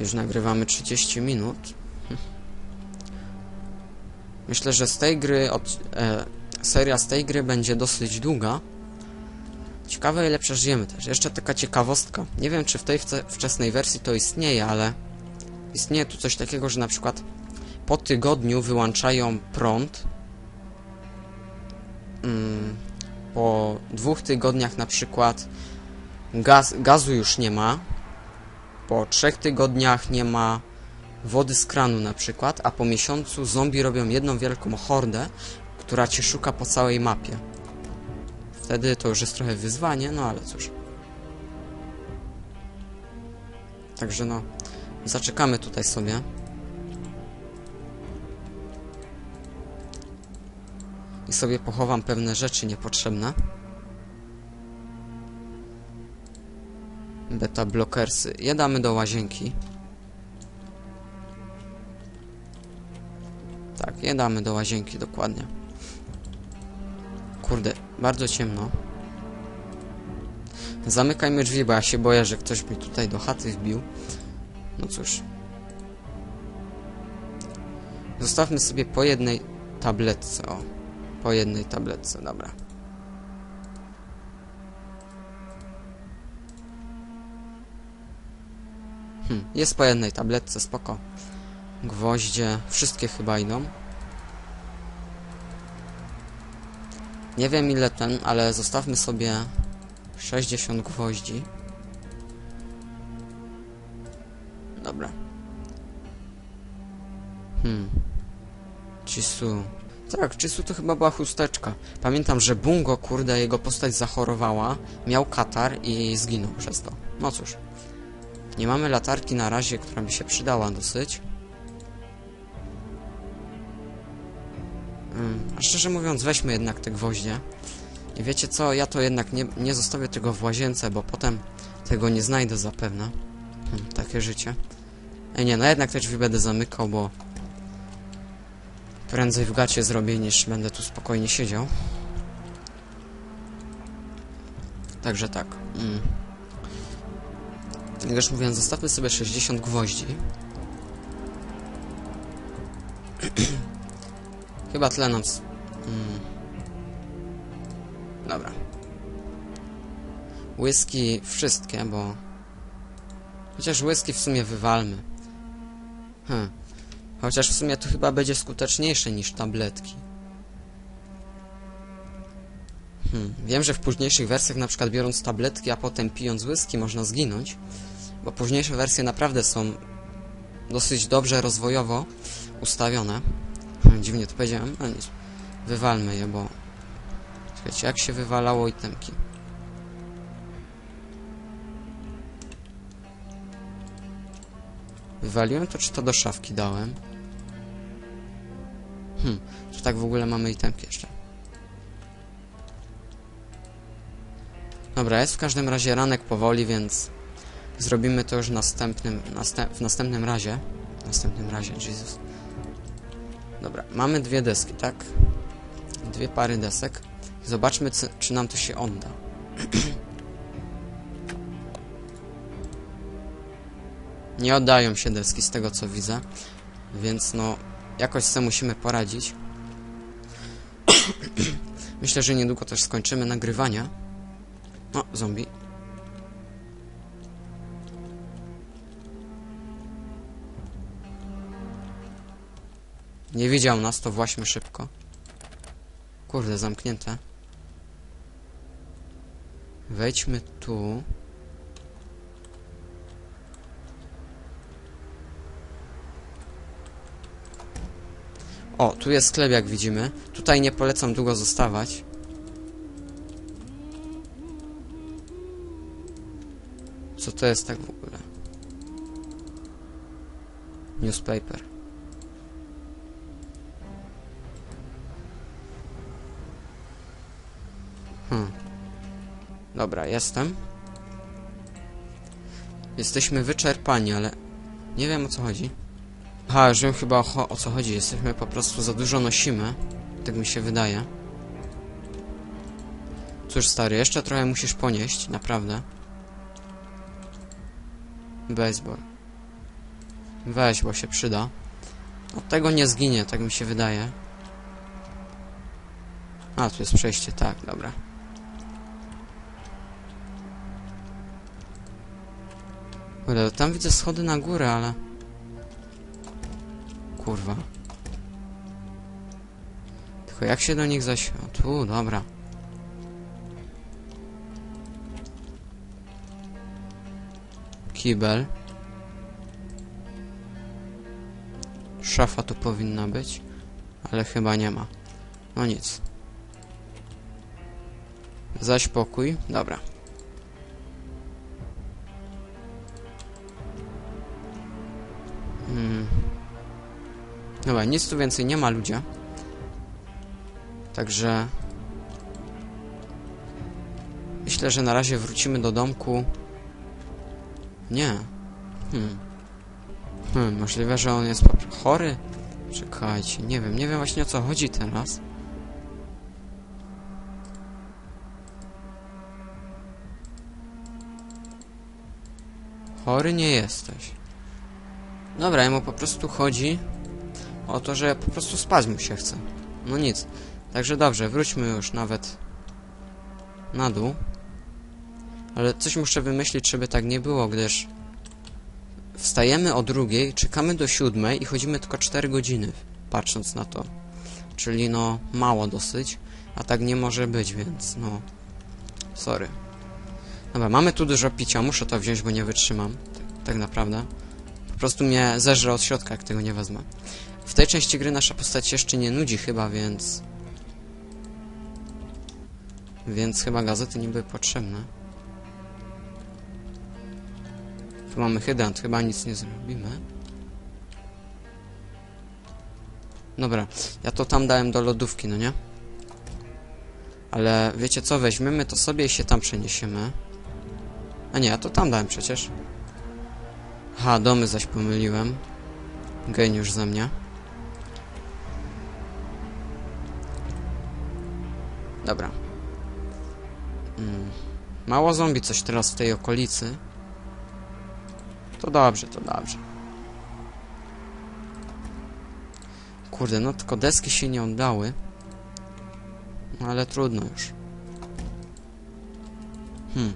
Już nagrywamy 30 minut. Myślę, że z tej gry, od, e, seria z tej gry będzie dosyć długa. Ciekawe ile przeżyjemy też. Jeszcze taka ciekawostka. Nie wiem czy w tej wczesnej wersji to istnieje, ale istnieje tu coś takiego, że na przykład po tygodniu wyłączają prąd. Mm, po dwóch tygodniach na przykład gaz, gazu już nie ma. Po trzech tygodniach nie ma wody z kranu na przykład, a po miesiącu zombie robią jedną wielką hordę, która cię szuka po całej mapie. Wtedy to już jest trochę wyzwanie, no ale cóż. Także no, zaczekamy tutaj sobie. I sobie pochowam pewne rzeczy niepotrzebne. Beta blokersy. Je damy do łazienki. Tak, je damy do łazienki dokładnie. Kurde, bardzo ciemno. Zamykajmy drzwi, bo ja się boję, że ktoś mi tutaj do chaty wbił. No cóż. Zostawmy sobie po jednej tabletce, o. Po jednej tabletce, dobra. Hm, jest po jednej tabletce, spoko. Gwoździe, wszystkie chyba idą. Nie wiem ile ten, ale zostawmy sobie 60 gwoździ. Dobra. Hmm. Chisu. Tak, Chisu to chyba była chusteczka. Pamiętam, że Bungo, kurde, jego postać zachorowała, miał katar i zginął przez to. No cóż. Nie mamy latarki na razie, która by się przydała dosyć. Mm, a szczerze mówiąc, weźmy jednak te gwoździe. I wiecie co, ja to jednak nie, nie zostawię tego w łazience, bo potem tego nie znajdę zapewne. Hmm, takie życie. Ej, nie, no jednak te drzwi będę zamykał, bo prędzej w gacie zrobię, niż będę tu spokojnie siedział. Także tak. Mm. Już mówiłem, zostawmy sobie 60 gwoździ. Chyba tyle nam... s- Mm. Dobra. Whisky wszystkie, bo... Chociaż whisky w sumie wywalmy. Hm. Chociaż w sumie to chyba będzie skuteczniejsze niż tabletki. Hmm. Wiem, że w późniejszych wersjach na przykład biorąc tabletki, a potem pijąc whisky można zginąć. Bo późniejsze wersje naprawdę są dosyć dobrze rozwojowo ustawione. Hmm, Dziwnie to powiedziałem, ale nic. Wywalmy je, bo... Słuchajcie, jak się wywalało itemki? Wywaliłem to, czy to do szafki dałem? Hmm, czy tak w ogóle mamy itemki jeszcze? Dobra, jest w każdym razie ranek powoli, więc zrobimy to już następnym, następ, w następnym razie. W następnym razie, Jesus. Dobra, mamy dwie deski, tak? Dwie pary desek. Zobaczmy, czy, czy nam to się odda. Nie oddają się deski z tego co widzę, więc no jakoś sobie musimy poradzić. Myślę, że niedługo też skończymy nagrywania. O, zombie. Nie widział nas, to właśnie szybko. Kurde, zamknięte. Wejdźmy tu. O, tu jest sklep, jak widzimy. Tutaj nie polecam długo zostawać. Co to jest tak w ogóle? Newspaper. Hmm. Dobra, jestem. Jesteśmy wyczerpani, ale nie wiem o co chodzi. Aha, już wiem chyba o, o co chodzi. Jesteśmy po prostu za dużo nosimy. Tak mi się wydaje. Cóż, stary, jeszcze trochę musisz ponieść, naprawdę. Baseball. Weź, bo się przyda. Od tego nie zginie, tak mi się wydaje. A, tu jest przejście, tak, dobra. Kurde, tam widzę schody na górę, ale... Kurwa. Tylko jak się do nich zaś... O, tu, dobra. Kibel. Szafa tu powinna być, ale chyba nie ma. No nic. Zaś pokój. Dobra. Dobra, nic tu więcej nie ma ludzie. Także... Myślę, że na razie wrócimy do domku. Nie. Hmm. Hmm, możliwe, że on jest chory? Czekajcie, nie wiem, nie wiem właśnie o co chodzi teraz. Chory nie jesteś. Dobra, jemu po prostu chodzi o to, że po prostu spać mu się chce. No nic. Także dobrze, wróćmy już nawet na dół. Ale coś muszę wymyślić, żeby tak nie było, gdyż wstajemy o drugiej, czekamy do siódmej i chodzimy tylko 4 godziny, patrząc na to. Czyli no, mało dosyć, a tak nie może być, więc no, sorry. Dobra, mamy tu dużo picia, muszę to wziąć, bo nie wytrzymam, tak, tak naprawdę. Po prostu mnie zeżre od środka, jak tego nie wezmę. W tej części gry nasza postać jeszcze nie nudzi chyba, więc... Więc chyba gazety nie były potrzebne. Tu mamy hydrant, chyba nic nie zrobimy. Dobra, ja to tam dałem do lodówki, no nie? Ale wiecie co, weźmiemy to sobie i się tam przeniesiemy. A nie, ja to tam dałem przecież. Ha, domy zaś pomyliłem. Geniusz ze mnie. Dobra. Mm. Mało zombie coś teraz w tej okolicy. To dobrze, to dobrze. Kurde, no tylko deski się nie oddały. No ale trudno już. Hmm.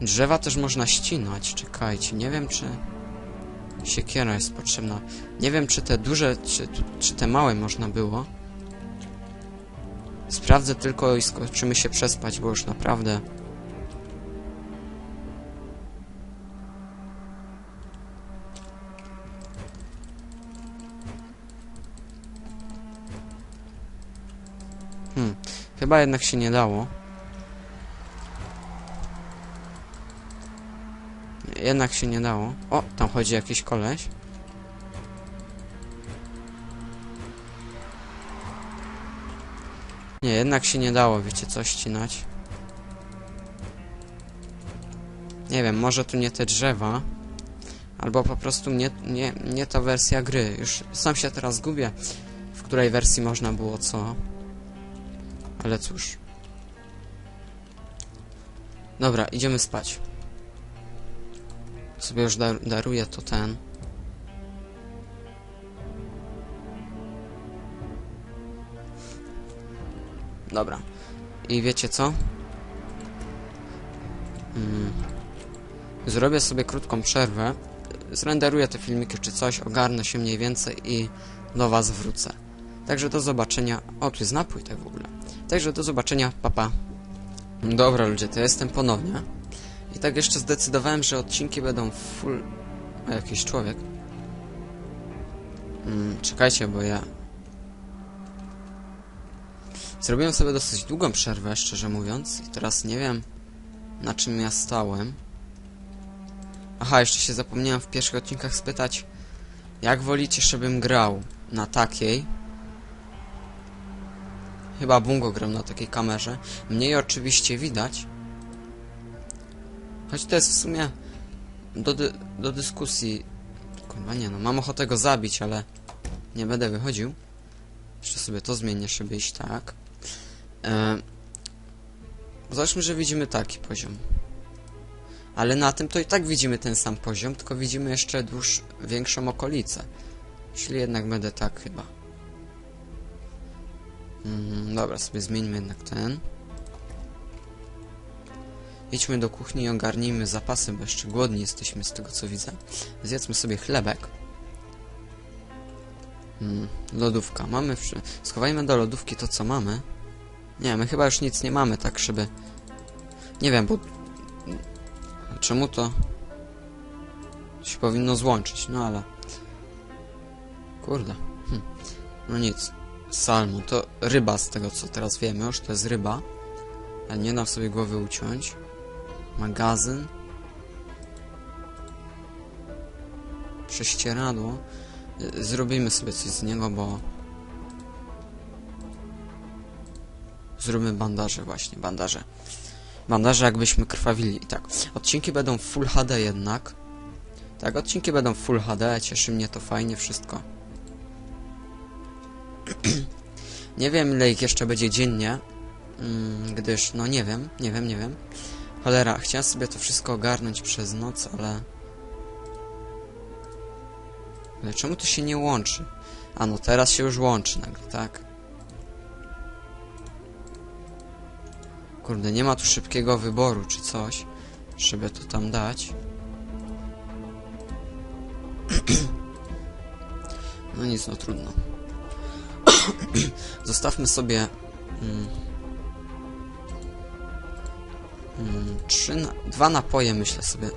Drzewa też można ścinać. Czekajcie, nie wiem czy... Siekiera jest potrzebna. Nie wiem czy te duże, czy, czy te małe można było. Sprawdzę tylko i skoczymy się przespać, bo już naprawdę... Hmm, chyba jednak się nie dało. Jednak się nie dało. O, tam chodzi jakiś koleś. Jednak się nie dało, wiecie co, ścinać. Nie wiem, może tu nie te drzewa. Albo po prostu nie, nie, nie ta wersja gry. Już sam się teraz gubię, w której wersji można było co. Ale cóż. Dobra, idziemy spać. Sobie już dar daruję to ten. Dobra. I wiecie co? Mm. Zrobię sobie krótką przerwę. Zrenderuję te filmiki czy coś, ogarnę się mniej więcej i do was wrócę. Także do zobaczenia. O, tu jest napój tak w ogóle. Także do zobaczenia, papa. Pa. Dobra ludzie, to jestem ponownie. I tak jeszcze zdecydowałem, że odcinki będą full... A, jakiś człowiek. Mm, czekajcie, bo ja... Zrobiłem sobie dosyć długą przerwę, szczerze mówiąc. I teraz nie wiem, na czym ja stałem. Aha, jeszcze się zapomniałem w pierwszych odcinkach spytać, jak wolicie, żebym grał na takiej Chyba Bungo gram na takiej kamerze. Mniej oczywiście widać. Choć to jest w sumie do, dy do dyskusji. Kurwa nie no, mam ochotę go zabić, ale nie będę wychodził. Jeszcze sobie to zmienię, żeby iść tak. E... Zobaczmy, że widzimy taki poziom. Ale na tym to i tak widzimy ten sam poziom, tylko widzimy jeszcze dłuż, większą okolicę. Czyli jednak będę tak chyba. Mm, dobra, sobie zmieńmy jednak ten. Idźmy do kuchni i ogarnijmy zapasy, bo jeszcze głodni jesteśmy z tego co widzę. Zjedzmy sobie chlebek. Mm, lodówka. Mamy... Wszy... Schowajmy do lodówki to co mamy. Nie, my chyba już nic nie mamy, tak żeby... Nie wiem, bo... Czemu to... się powinno złączyć, no ale... Kurde. Hm. No nic. Salmon to ryba z tego co teraz wiemy, już to jest ryba. Ale nie dam sobie głowy uciąć. Magazyn. Prześcieradło. Y, Zrobimy sobie coś z niego, bo... Zróbmy bandaże właśnie, bandaże. Bandaże jakbyśmy krwawili. I tak, odcinki będą Full HD jednak. Tak, odcinki będą Full HD, cieszy mnie to fajnie wszystko. nie wiem ile ich jeszcze będzie dziennie, mm, gdyż, no nie wiem, nie wiem, nie wiem. Cholera, chciałem sobie to wszystko ogarnąć przez noc, ale... Ale czemu to się nie łączy? A no teraz się już łączy nagle, tak? Kurde, nie ma tu szybkiego wyboru czy coś, żeby to tam dać. No nic, no trudno. Zostawmy sobie... Mm, mm, trzy na, dwa napoje myślę sobie.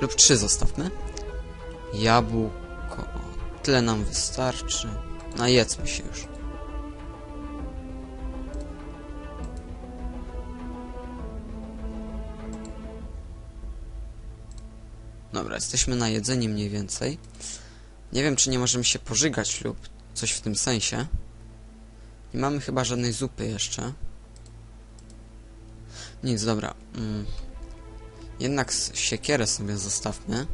Lub trzy zostawmy. Jabłko. Tyle nam wystarczy. Najedzmy się już. Dobra, jesteśmy na jedzenie mniej więcej. Nie wiem, czy nie możemy się pożygać lub coś w tym sensie. Nie mamy chyba żadnej zupy jeszcze. Nic, dobra. Mm. Jednak siekierę sobie zostawmy.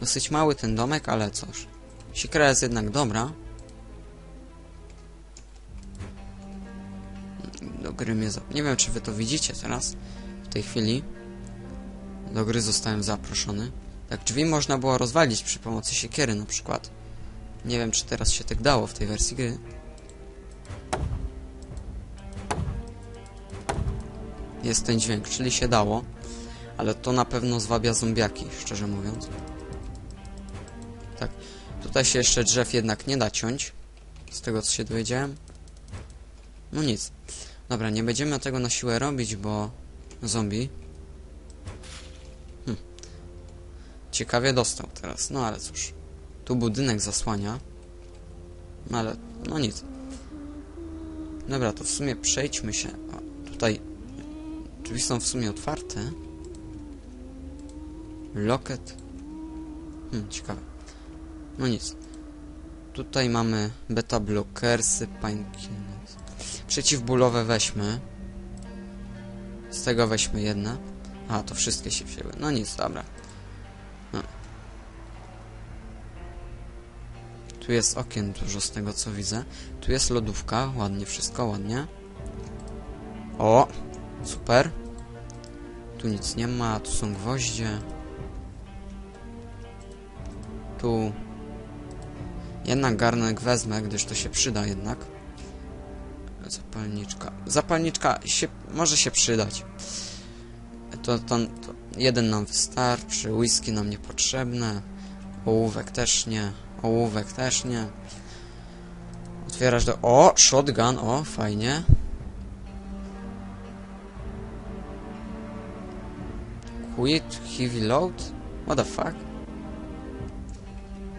Dosyć mały ten domek, ale cóż. Siekiera jest jednak dobra. Do gry mnie. Nie wiem, czy wy to widzicie teraz. W tej chwili. Do gry zostałem zaproszony. Tak, drzwi można było rozwalić przy pomocy siekiery na przykład. Nie wiem, czy teraz się tak dało w tej wersji gry. Jest ten dźwięk, czyli się dało. Ale to na pewno zwabia zombiaki, szczerze mówiąc. Tak, tutaj się jeszcze drzew jednak nie da ciąć. Z tego, co się dowiedziałem. No nic. Dobra, nie będziemy tego na siłę robić, bo... Zombie. Ciekawie dostał teraz, no ale cóż. Tu budynek zasłania. No ale, no nic. Dobra, to w sumie przejdźmy się. O, tutaj drzwi są w sumie otwarte. Loket. Hmm, ciekawe. No nic. Tutaj mamy beta blockersy, painkillers. Przeciwbólowe weźmy. Z tego weźmy jedne. A, to wszystkie się wzięły. No nic, dobra. Tu jest okien dużo z tego co widzę. Tu jest lodówka, ładnie wszystko, ładnie. O! Super. Tu nic nie ma, tu są gwoździe. Tu... Jednak garnek wezmę, gdyż to się przyda jednak. Zapalniczka. Zapalniczka się, może się przydać. To, to, to jeden nam wystarczy, whisky nam niepotrzebne, ołówek też nie, ołówek też nie. Otwierasz do... O! Shotgun, o, fajnie. Quit heavy load? What the fuck?